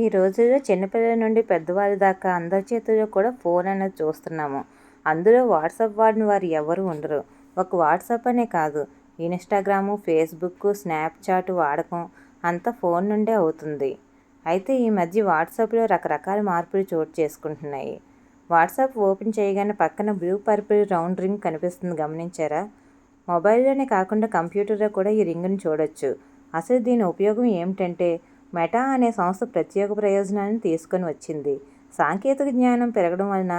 ఈ రోజుల్లో చిన్నపిల్లల నుండి పెద్దవారి దాకా అందరి చేతుల్లో కూడా ఫోన్ అనేది చూస్తున్నాము. అందులో వాట్సాప్ వాడిన వారు ఎవరు ఉండరు. ఒక వాట్సాప్ అనే కాదు. ఇన్స్టాగ్రాము ఫేస్బుక్ స్నాప్చాట్ వాడకం అంతా ఫోన్ నుండే అవుతుంది. అయితే ఈ మధ్య వాట్సాప్లో రకరకాల మార్పులు చోటు చేసుకుంటున్నాయి. వాట్సాప్ ఓపెన్ చేయగానే పక్కన బ్లూ పర్పుల్ రౌండ్ రింగ్ కనిపిస్తుంది. గమనించారా? మొబైల్లోనే కాకుండా కంప్యూటర్లో కూడా ఈ రింగ్ని చూడొచ్చు. అసలు దీని ఉపయోగం ఏమిటంటే మెటా అనే సంస్థ ప్రత్యేక ప్రయోజనాన్ని తీసుకొని వచ్చింది. సాంకేతిక జ్ఞానం పెరగడం వలన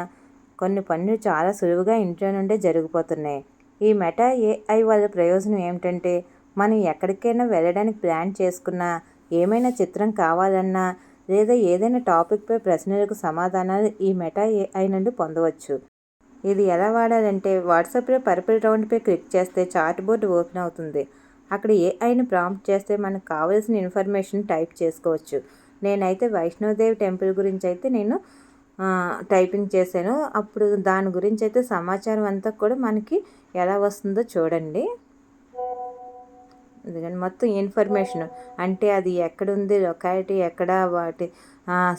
కొన్ని పనులు చాలా సులువుగా ఇంట్లో నుండే జరిగిపోతున్నాయి. ఈ మెటా ఏఐ వల్ల ప్రయోజనం ఏమిటంటే మనం ఎక్కడికైనా వెళ్ళడానికి ప్లాన్ చేసుకున్నా ఏమైనా చిత్రం కావాలన్నా లేదా ఏదైనా టాపిక్పై ప్రశ్నలకు సమాధానాలు ఈ మెటా ఏఐ నుండి పొందవచ్చు. ఇది ఎలా వాడాలంటే వాట్సాప్లో పర్పుల్ రౌండ్పై క్లిక్ చేస్తే చాట్ బోర్డు ఓపెన్ అవుతుంది. అక్కడ ఏఐని ప్రాంప్ట్ చేస్తే మనకు కావాల్సిన ఇన్ఫర్మేషన్ టైప్ చేసుకోవచ్చు. నేనైతే వైష్ణోదేవి టెంపుల్ గురించి అయితే నేను టైపింగ్ చేశాను. అప్పుడు దాని గురించి అయితే సమాచారం అంతా కూడా మనకి ఎలా వస్తుందో చూడండి. ఎందుకంటే మొత్తం ఇన్ఫర్మేషన్. అంటే అది ఎక్కడుంది లొకాలిటీ ఎక్కడ వాటి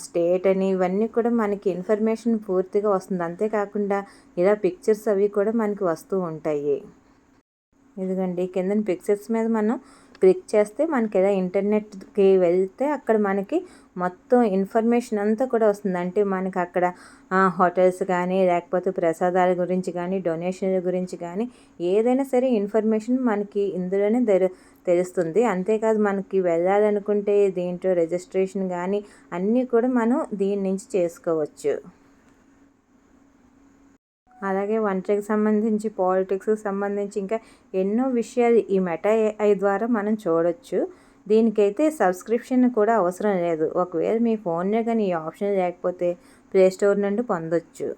స్టేట్ అని ఇవన్నీ కూడా మనకి ఇన్ఫర్మేషన్ పూర్తిగా వస్తుంది. అంతేకాకుండా ఇలా పిక్చర్స్ అవి కూడా మనకి వస్తూ ఉంటాయి. ఇదిగండి కింద పిక్చర్స్ మీద మనం క్లిక్ చేస్తే మనకి ఏదో ఇంటర్నెట్కి వెళ్తే అక్కడ మనకి మొత్తం ఇన్ఫర్మేషన్ అంతా కూడా వస్తుంది. అంటే మనకి అక్కడ హోటల్స్ కానీ లేకపోతే ప్రసాదాల గురించి కానీ డొనేషన్ల గురించి కానీ ఏదైనా సరే ఇన్ఫర్మేషన్ మనకి ఇందులోనే తెలుస్తుంది. అంతేకాదు మనకి వెళ్ళాలనుకుంటే దీంట్లో రిజిస్ట్రేషన్ కానీ అన్నీ కూడా మనం దీని నుంచి చేసుకోవచ్చు. అలాగే వంటకి సంబంధించి పాలిటిక్స్కి సంబంధించి ఇంకా ఎన్నో విషయాలు ఈ మెటా ఏఐ ద్వారా మనం చూడొచ్చు. దీనికైతే సబ్స్క్రిప్షన్ కూడా అవసరం లేదు. ఒకవేళ మీ ఫోన్లో కానీ ఈ ఆప్షన్ లేకపోతే ప్లే స్టోర్ నుండి పొందొచ్చు.